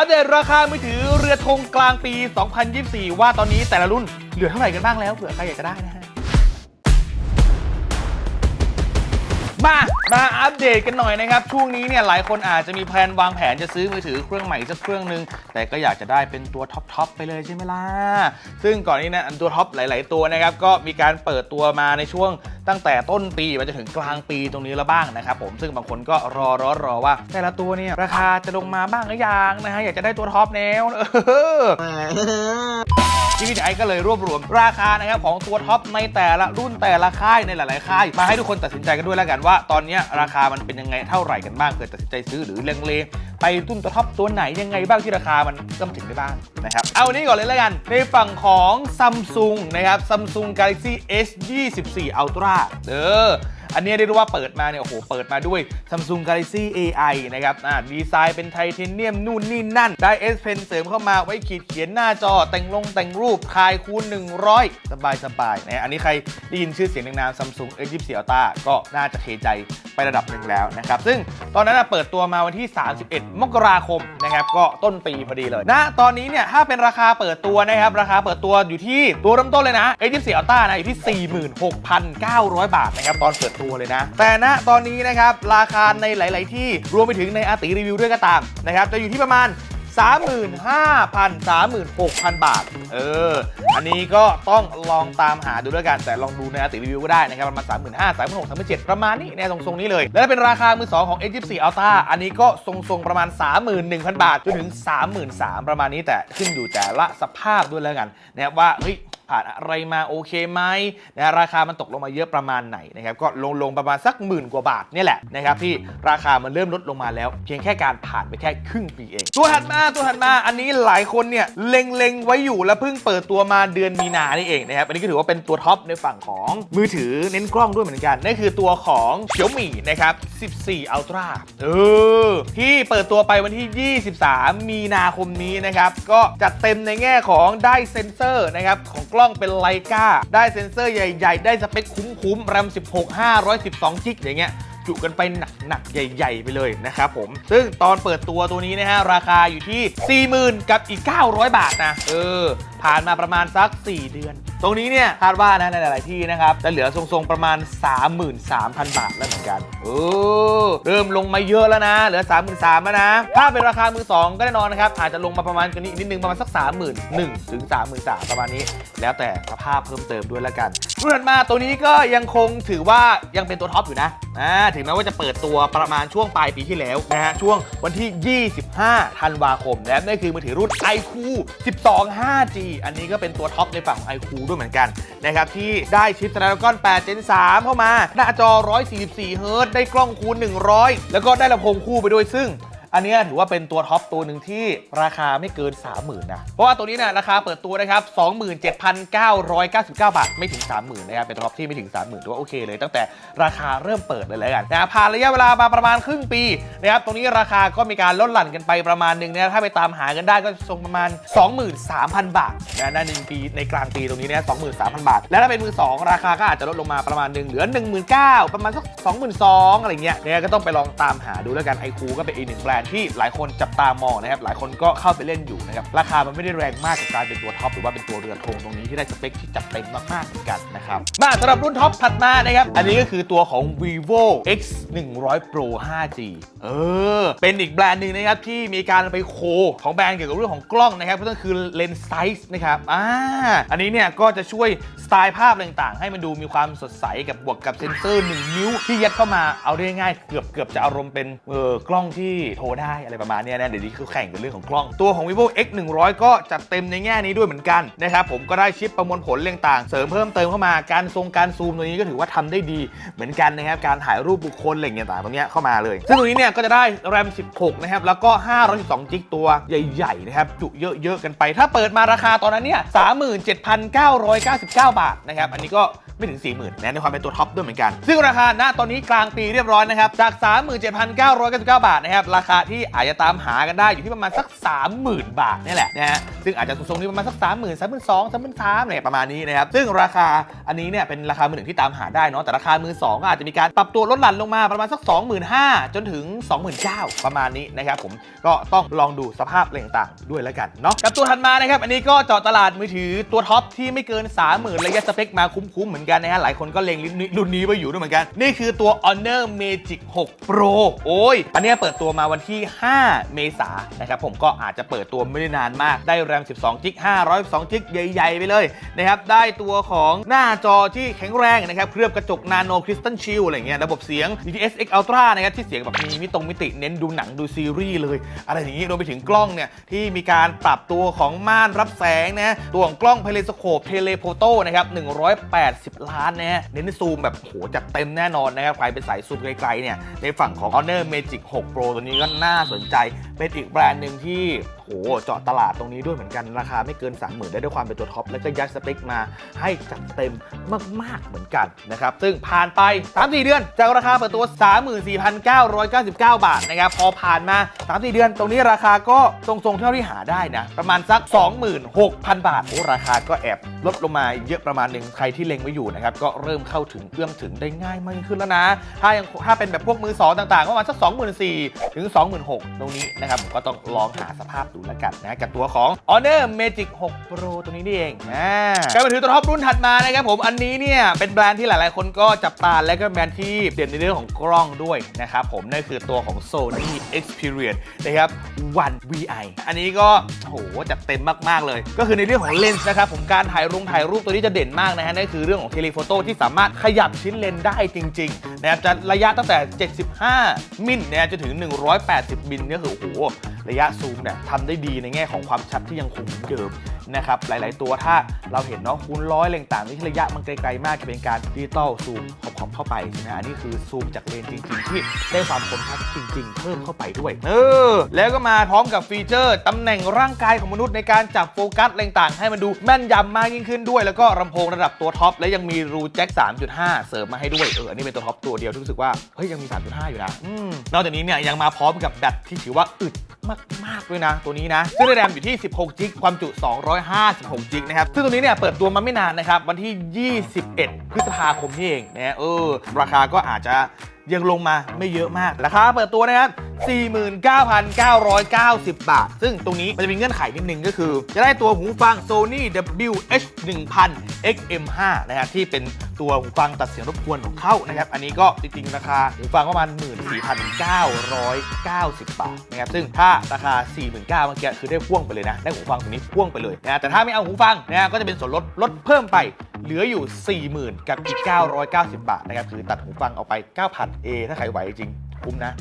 อัปเดตราคามือถือเรือธงกลางปี 2024 ว่าตอนนี้แต่ละรุ่นเหลือเท่าไหร่กันบ้างแล้วเผื่อใครอยากจะได้นะฮะ มามาอัปเดตกันหน่อยนะครับ ช่วงนี้เนี่ยหลายคนอาจจะมีแพลนวางแผนจะซื้อมือถือเครื่องใหม่สักเครื่องหนึ่งแต่ก็อยากจะได้เป็นตัวท็อปๆไปเลยใช่ไหมล่ะ ซึ่งก่อนนี้นะตัวท็อปหลาย ๆ ตัวนะครับก็มีการเปิดตัวมาในช่วงตั้งแต่ต้นปีมาจนถึงกลางปีตรงนี้แล้วบ้างนะครับผมซึ่งบางคนก็รอรอรอว่า แต่ละตัวเนี่ยราคาจะลงมาบ้างหรือยังนะฮะอยากจะได้ตัวท็อปแนวเออ ที่พี่ไอก็เลยรวบรวมราคานะครับของตัวท็อปในแต่ละรุ่นแต่ละค่ายในหลายๆ ค่าย มาให้ทุกคนตัดสินใจกันด้วยแล้วกันว่า ตอนนี้ราคามันเป็นยังไงเท่าไหร่กันบ้างเกิดตัดสินใจซื้อหรือเลงเลไปรุ่นตัวท็อปตัวไหนยังไงบ้างที่ราคามันเอื้มถึงได้บ้างนะครับเอาอันนี้ก่อนเลยแล้วกันในฝั่งของ Samsung นะครับ Samsung Galaxy S 24 Ultra เออ อันนี้เรียกได้ว่าเปิดมาเนี่ยโอ้โหเปิดมาด้วย Samsung Galaxy AI นะครับอ่าดีไซน์เป็นไทเทเนียมนู่นนี่นั่น ได้ S Pen เสริมเข้ามาไว้ขีดเขียนหน้าจอแต่งลงแต่งรูปคายคูณ 100 สบายสบายๆนะอันนี้ใครได้ยินชื่อเสียงนาม Samsung S24 Ultra ก็น่าจะเทใจไประดับหนึ่งแล้วนะครับ ซึ่งตอนนั้นเปิดตัวมาวันที่ 31 มกราคมนะครับ ก็ต้นปีพอดีเลยนะตอนนี้เนี่ย ถ้าเป็นราคาเปิดตัวนะครับ ราคาเปิดตัวอยู่ที่ตัวเริ่มต้นเลยนะ S24 Ultra นะอยู่ที่ 46,900 บาทนะครับ ตอนเปิดตัวเลยนะ แต่ณตอนนี้นะครับราคาในหลาย ๆ ที่รวมไปถึงในอาติรีวิวด้วยก็ตามนะครับจะอยู่ที่ประมาณ35,000 36,000 บาท เออ อันนี้ก็ต้องลองตามหาดูด้วยกัน แต่ลองดูในอาติรีวิวก็ได้นะครับ ประมาณ 35,000 36,000 37,000 ประมาณนี้แน่ทรงๆนี้เลย แล้วเป็นราคามือ 2 ของ S24 Ultra อันนี้ก็ทรงๆ ประมาณ 31,000 บาท จนถึง 33,000 ประมาณนี้แต่ขึ้นอยู่แต่ละสภาพด้วยแล้วกันนะครับว่า เฮ้ย ผ่านอะไรมาโอเคไหมนะราคามันตกลงมาเยอะประมาณไหนนะครับก็ลงลงประมาณสักหมื่นกว่าบาทนี่แหละนะครับที่ราคามันเริ่มลดลงมาแล้ว เพียงแค่การผ่านไปแค่ครึ่งปีเอง ตัวถัดมาตัวถัดมาอันนี้หลายคนเนี่ยเล็งๆไว้อยู่แล้วเพิ่งเปิดตัวมาเดือนมีนานี่เองนะครับอันนี้ก็ถือว่าเป็นตัวท็อปในฝั่งของมือถือเน้นกล้องด้วยเหมือนกันนั่นคือตัวของเฉียวหมี่นะครับ 14 Ultra เออที่เปิดตัวไปวันที่ 23 มีนาคมนี้นะครับก็จัดเต็มในแง่ของได้เซ็นเซอร์นะครับของกล้องต้องเป็นไลกาได้เซ็นเซอร์ใหญ่ๆ ได้สเปคคุ้มๆแรม16 512กิกอย่างเงี้ยจุกันไปหนักๆ ใหญ่ ๆ ไปเลยนะครับผม ซึ่งตอนเปิดตัวตัวนี้นะฮะ ราคาอยู่ที่ 40,000 กับอีก 900 บาทนะ เออ ผ่านมาประมาณสัก 4 เดือน ตรงนี้เนี่ยคาดว่านะในหลาย ๆ ที่นะครับจะเหลือทรงๆประมาณ 33,000 บาทแล้วเหมือนกันเออเริ่มลงมาเยอะแล้วนะ เหลือ 33,000แล้วนะ ถ้าเป็นราคามือ2ก็แน่นอนนะครับอาจจะลงมาประมาณกันนี้นิดนึงประมาณสัก 31,000ถึง33,000ประมาณนี้ แล้วแต่สภาพเพิ่มเติมด้วยแล้วกัน รุ่นถัดมาตัวนี้ก็ยังคงถือว่ายังเป็นตัวท็อปอยู่นะอ่าถึงแม้ว่าจะเปิดตัวประมาณช่วงปลายปีที่แล้วนะฮะ ช่วงวันที่ 25 ธันวาคมและนั่นคือมือถือรุ่น iQ 12 5G อันนี้ก็เป็นตัวท็อปในฝั่งของ iQ ด้วยเหมือนกันนะครับที่ได้ชิป Snapdragon 8 Gen 3 เข้ามา หน้าจอ 144เฮิร์ตได้กล้องคูณ 100 แล้วก็ได้ลำโพงคู่ไปด้วยซึ่ง อันเนี้ยถือว่าเป็นตัวท็อปตัวหนึ่งที่ราคาไม่เกิน 30,000นะ เพราะว่าตัวนี้เนี่ยราคาเปิดตัวนะครับ 27,999 บาท ไม่ถึง 30,000นะครับ เป็นท็อปที่ไม่ถึง 30,000ถือว่าโอเคเลย ตั้งแต่ราคาเริ่มเปิดเลยแล้วกันนะผ่านระยะเวลามาประมาณครึ่งปีนะครับตรงนี้ราคาก็มีการลดหลั่นกันไปประมาณหนึ่งนะถ้าไปตามหากันได้ก็ทรงประมาณ 23,000 บาทนะในหนึ่งปีในกลางปีตรงนี้นะ23,000 บาท แล้วถ้าเป็นมือ2ราคาก็อาจจะลดลงมาประมาณหนึ่งเหลือ 19,000ประมาณสัก22,000อะไรเงี้ยเนี่ยก็ต้องไปลองตามหาดูแล้วกันไอคูก็เป็นอีกหนึ่งแบรนด์ที่หลายคนจับตามองนะครับหลายคนก็เข้าไปเล่นอยู่นะครับราคามันไม่ได้แรงมากกับการเป็นตัวท็อปหรือว่าเป็นตัวเรือธงตรงนี้ที่ได้สเปคที่จัดเต็มมากๆเหมือนกันนะครับมาสำหรับรุ่นท็อปถัดมานะครับอันนี้ก็คือตัวของ vivo x 1 0 0 pro 5g เออ เป็นอีกแบรนด์หนึ่งนะครับที่มีการไปโคของแบรนด์เกี่ยวกับเรื่องของกล้องนะครับก็คือเลนส์ไซส์นะครับอ่าอันนี้เนี่ยก็จะช่วยสไตล์ภาพต่างๆ ให้มันดูมีความสดใสกับบวกกับเซนเซอร์1นิ้วที่ยัดเข้ามาเอาได้ง่ายเกือบเกือบจะอารมณ์เป็นเออกล้องที่โทรได้อะไรประมาณนี้นะเดี๋ยวนี้คือแข่งกันเรื่องของกล้อง ตัวของ vivo x 1 0 0ก็จัดเต็มในแง่นี้ด้วยเหมือนกันนะครับผมก็ได้ชิปประมวลผลเรื่องต่างเสริมเพิ่มเติมเข้ามาการทรงการซูมตัวนี้ก็ถือว่าทำได้ดีเหมือนกันนะครับการถ่ายรูปบุคคลอะไรอย่างต่างตรงนี้เข้ามาเลย ซึ่งตรงนี้เนี่ยก็จะได้แรม 16 นะครับ แล้วก็512จิกตัวใหญ่ๆนะครับจุเยอะๆกันไป ถ้าเปิดมาราคาตอนนั้นเนี่ย37,999 บาทนะครับอันนี้ก็ ไม่ถึง 40,000นะในความเป็นตัวท็อปด้วยเหมือนกัน ซึ่งราคาณตอนนี้กลางปีเรียบร้อยนะครับจาก 37,999 บาทนะครับราคาที่อาจจะตามหากันได้อยู่ที่ประมาณสัก 30,000 บาทนี่แหละนะฮะซึ่งอาจจะทรงๆนี้ประมาณสัก 30,000 32,000 33,000อะไรประมาณนี้นะครับซึ่งราคาอันนี้เนี่ยเป็นราคามือหนึ่งที่ตามหาได้เนาะแต่ราคามือสองก็อาจจะมีการปรับตัวลดหลั่นลงมาประมาณสัก 25,000 จนถึง 29,000 ประมาณนี้นะครับผมก็ต้องลองดูสภาพอะไรต่างๆด้วยแล้วกันเนาะกับตัวถัดมานะครับอันนี้ก็เจาะตลาดมือถือตัวท็อปที่ไม่เกิน 30,000ระยะสเปคมาคุ้มๆเหมือนกันนะฮะหลายคนก็เล็งรุ่นนี้ไว้อยู่ด้วยเหมือนกัน นี่คือตัว Honor Magic 6 Pro โอ้ย อันนี้เปิดตัวมาวันที่ 5 เมษายนนะครับผมก็อาจจะเปิดตัวไม่ได้นานมากได้แรม 12จิก512จิกใหญ่ ๆ ไปเลยนะครับได้ตัวของหน้าจอที่แข็งแรงนะครับเคลือบกระจกนาโนคริสตัลชิลอะไรเงี้ยระบบเสียง DTS X Ultra นะครับที่เสียงแบบมีมิตรงมิติเน้นดูหนังดูซีรีส์เลย อะไรอย่างนี้รวมไปถึงกล้องเนี่ยที่มีการปรับตัวของม่านรับแสงนะตัวของกล้องเพลสโคปเทเลโฟโต้นะครับ180ล้านนะฮะเน้นซูมแบบโหจัดเต็มแน่นอนนะครับใครเป็นสายซูมไกลๆเนี่ยในฝั่งของ Honor Magic 6 Pro ตัวนี้ก็น่าสนใจ เป็นอีกแบรนด์หนึ่งที่ หเจาะตลาดตรงนี้ด้วยเหมือนกันราคาไม่เกิน 30,000 ได้ด้วยความเป็นตัวท็อปแล้วก็ยัดสเปคมาให้จัดเต็มมาก ๆ เหมือนกันนะครับ ซึ่งผ่านไป 3-4 เดือน จากราคาเปิดตัว 34,999 บาทนะครับ พอผ่านมา 3-4 เดือน ตรงนี้ราคาก็ทรงๆเท่าที่หาได้นะ ประมาณสัก 26,000 บาทโอ้ราคาก็แอบลดลงมาเยอะประมาณหนึ่งใครที่เล็งไว้อยู่นะครับก็เริ่มเข้าถึงเอื้อมถึงได้ง่ายมากขึ้นแล้วนะ ถ้ายังถ้าเป็นแบบพวกมือสองต่างๆก็ประมาณสัก 24,000ถึง 26,000 ตรงนี้นะครับผมก็ต้องลองหาสภาพดูแล้วกันนะกับตัวของ Honor Magic 6 Pro ตัวนี้นี่เองอ่าการมาถือตัวท็อปรุ่นถัดมานะครับผมอันนี้เนี่ยเป็นแบรนด์ที่หลายๆ คนก็จับตาและก็แบรนด์ที่เด่นในเรื่องของกล้องด้วยนะครับผมนั่นคือตัวของ Sony Experience นะครับ One VI อันนี้ก็โหจัดเต็มมากๆเลย ก็คือในเรื่องของเลนส์นะครับผมการถ่ายรูปถ่ายรูปตัวนี้จะเด่นมากนะฮะนั่นคือเรื่องของเทเลโฟโต้ที่สามารถขยับชิ้นเลนส์ได้จริงๆนะครับจะระยะตั้งแต่ 75 มิลนะจนถึง 180 มิลเนี่ยคือโอ้โหระยะซูมเนี่ยทำได้ดีในแง่ของความชัดที่ยังคงเหมือนเดิมนะครับหลาย ๆ ตัวถ้าเราเห็นเนาะคูณร้อยอะไรต่างๆนี่ระยะมันไกล ๆ มากจะเป็นการดิจิตอลซูมขอบ ๆ เข้าไปใช่ไหมอันนี้คือซูมจากเลนจริง ๆ ที่ได้ความคมชัดจริง ๆ เพิ่มเข้าไปด้วยเออแล้วก็มาพร้อมกับฟีเจอร์ตำแหน่งร่างกายของมนุษย์ในการจับโฟกัสอะไรต่างๆ ให้มันดูแม่นยำมากยิ่งขึ้นด้วย แล้วก็ลำโพงระดับตัวท็อปและยังมีรูแจ็ค 3.5 เสริมมาให้ด้วยเอออันนี้เป็นตัวท็อปตัวเดียวที่รู้สึกว่าเฮ้ยยังมี 3.5 อยู่นะอนอกจากนี้เนี่ยยังมาพร้อมกับแบตที่ถือว่าอึด มากๆด้วยนะ ตัวนี้นะ ซึ่งในแรมอยู่ที่ 16จิกความจุ 256จิกนะครับ ซึ่งตัวนี้เนี่ยเปิดตัวมาไม่นานนะครับ วันที่ 21 พฤษภาคมนี่เองนะเออ ราคาก็อาจจะยังลงมาไม่เยอะมาก ราคาเปิดตัวนะครับ 49,990 บาท ซึ่งตรงนี้มันจะมีเงื่อนไขนิดนึงก็คือ จะได้ตัวหูฟัง Sony WH1000 XM5 นะครับที่เป็นตัวหูฟังตัดเสียงรบกวนของเขานะครับ อันนี้ก็จริงๆ ราคาหูฟังประมาณ 14,990 บาทนะครับ ซึ่งถ้าราคา 49,000เมื่อกี้คือได้พ่วงไปเลยนะ ได้หูฟังตัวนี้พ่วงไปเลยนะแต่ถ้าไม่เอาหูฟังนะก็จะเป็นส่วนลดลดเพิ่มไปเหลืออยู่ 40,000 กับอีก 990 บาทนะครับ คือตัดหูฟังเอาไป 9,000 A ถ้าใครไหวจริง คุ้มนะ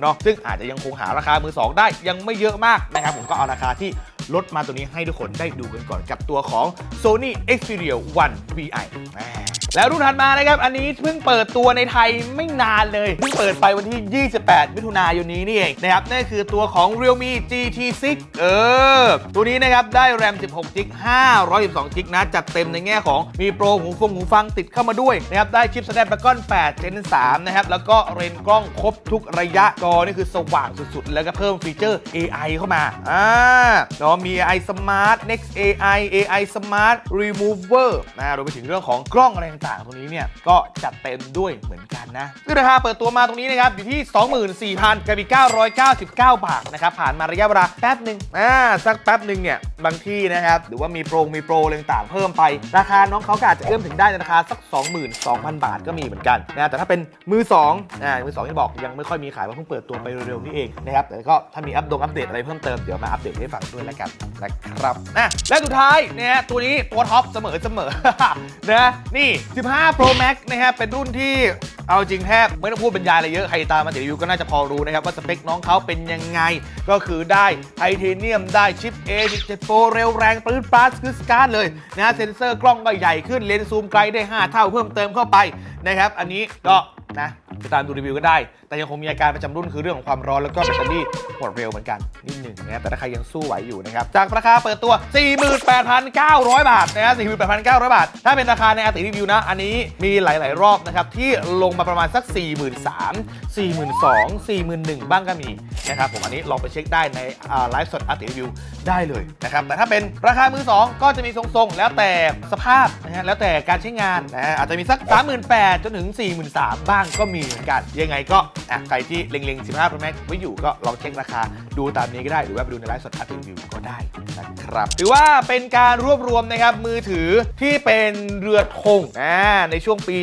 เนาะซึ่งอาจจะยังคงหาราคามือ2ได้ยังไม่เยอะมากนะครับ ผมก็เอาราคาที่ลดมาตัวนี้ให้ทุกคนได้ดูกันก่อนกับตัวของ Sony Xperia 1 VI แล้วรุ่นถัดมานะครับ อันนี้เพิ่งเปิดตัวในไทยไม่นานเลย เพิ่งเปิดไปวันที่ 28 มิถุนายนนี้นี่เองนะครับนั่นคือตัวของ Realme GT6 เออ ตัวนี้นะครับ ได้แรม 16จิก512จิกนะ จัดเต็มในแง่ของมีโปรหูฟงหูฟังติดเข้ามาด้วยนะครับ ได้ชิป Snapdragon 8 Gen 3 นะครับ แล้วก็เรนกล้องครบทุกระยะจอนี่คือสว่างสุดๆ แล้วก็เพิ่มฟีเจอร์ AI เข้ามา อ่าเนาะมี AI Smart Next AI AI Smart Remover นะรวมไปถึงเรื่องของกล้องอะไรต่างๆ ตรงนี้เนี่ยก็จัดเต็มด้วยเหมือนกันนะซึ่งราคาเปิดตัวมาตรงนี้นะครับอยู่ที่ 24,000กับอีก999 บาทนะครับผ่านมาระยะเวลาแป๊บหนึ่งอ่าสักแป๊บหนึ่งเนี่ยบางที่นะครับหรือว่ามีโปรมีโปรอะไรต่างๆเพิ่มไป ราคาน้องเขาก็อาจจะเอื้อมถึงได้ในราคาสัก 22,000 บาทก็มีเหมือนกันนะแต่ถ้าเป็นมือ2อ่ามือ2ที่บอกยังไม่ค่อยมีขายเพราะเพิ่งเปิดตัวไปเร็วๆนี้เองนะครับแต่ก็ถ้ามีอัปดงอัปเดตอะไรเพิ่มเติมเดี๋ยวมาอัปเดตให้ฟังด้วยแล้วกันนะครับนะและสุดท้ายนะฮะตัวนี้ตัวท็อปเสมอเสมอนะนี่15 Pro Max นะฮะเป็นรุ่นที่เอาจริงแทบไม่ต้องพูดบรรยายอะไรเยอะใครตามมาติดี๋ยวรีวิวก็น่าจะพอรู้นะครับ ว่าสเปคน้องเขาเป็นยังไง ก็คือได้ไทเทเนียมได้ชิป A17 Pro เร็วแรงปื้ดปราสคือสการ์เลยนะฮะเซ็นเซอร์กล้องก็ใหญ่ขึ้นเลนส์ซูมไกลได้ 5 เท่าเพิ่มเติมเข้าไปนะครับอันนี้ก็ นะไปตามดูรีวิวก็ได้ แต่ยังคงมีอาการประจำรุ่นคือเรื่องของความร้อนแล้วก็แบตเตอรี่หมดเร็วเหมือนกันนิดหนึ่งนะแต่ถ้าใครยังสู้ไหวอยู่นะครับจากราคาเปิดตัว 48,900 บาทนะฮะ48,900 บาท ถ้าเป็นราคาในอาติรีวิวนะ อันนี้มีหลาย ๆ รอบนะครับที่ลงมาประมาณสัก 43,000 42,000 41,000 บ้างก็มี นะครับผมอันนี้ลองไปเช็คได้ในไลฟ์สดอาติวิวได้เลยนะครับแต่ถ้าเป็นราคามือ 2 ก็จะมีทรงๆ แล้วแต่สภาพนะฮะแล้วแต่การใช้งานนะฮะอาจจะมีสัก 38,000จนถึง 43,000บ้างก็มีเหมือนกัน ยังไงก็ใครที่เล็งๆ 15 Pro Max ไว้อยู่ก็ลองเช็คราคาดูตามนี้ก็ได้หรือว่าไปดูในไลฟ์สดอาร์ตรีวิวก็ได้นะครับถือว่าเป็นการรวบรวมนะครับมือถือที่เป็นเรือธงอ่าในช่วงปี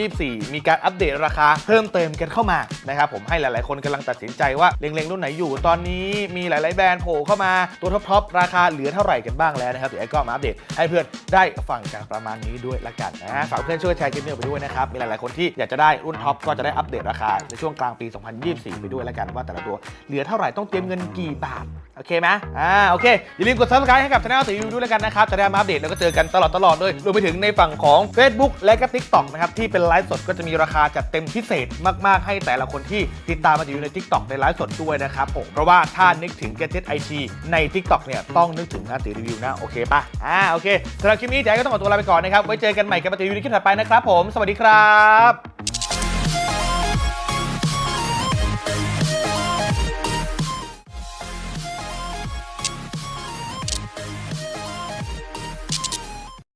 2024 มีการอัปเดตราคาเพิ่มเติมกันเข้ามานะครับผมให้หลายๆ คนกำลังตัดสินใจว่าเล็งๆรุ่นไหนอยู่ ตอนนี้มีหลาย ๆ แบรนด์โผล่เข้ามาตัวท็อปๆราคาเหลือเท่าไหร่กันบ้างแล้วนะครับเดี๋ยวไอ้ก็มาอัปเดตให้เพื่อนได้ฟังกันประมาณนี้ด้วยละกันนะฝากเพื่อนช่วยแชร์คลิปนี้ออกไปด้วยนะครับมีหลาย ๆ คนที่อยากจะได้รุ่นท็อปก็จะได้อัปเดตราคาในช่วงกลางปี 2024 ไปด้วยละกันว่าแต่ละตัวเหลือเท่าไหร่ต้องเตรียมเงินกี่บาทโอเคไหมอ่า โอเค อย่าลืมกด subscribe ให้กับช anel สีวิวด้วยแล้วกันนะครับ จะได้มาอัปเดตแล้วก็เจอกันตลอดตลอดเลย รวมไปถึงในฝั่งของ Facebook และก็ TikTok นะครับ ที่เป็นไลฟ์สดก็จะมีราคาจัดเต็มพิเศษมาก ๆ ให้แต่ละคนที่ติดตามมาอยู่ใน TikTok ในไลฟ์สดด้วยนะครับผมเพราะว่าถ้านึกถึง Gadget IT ใน TikTok เนี่ยต้องนึกถึงนาตีรีวิวนะ โอเคป่ะอ่าโอเคสำหรับคลิปนี้แจ๊คก็ต้องขอตัวลาไปก่อนนะครับไว้เจอกันใหม่กับนาตีรีวิวในคลิปถัดไปนะครับผม สวัสดีครับ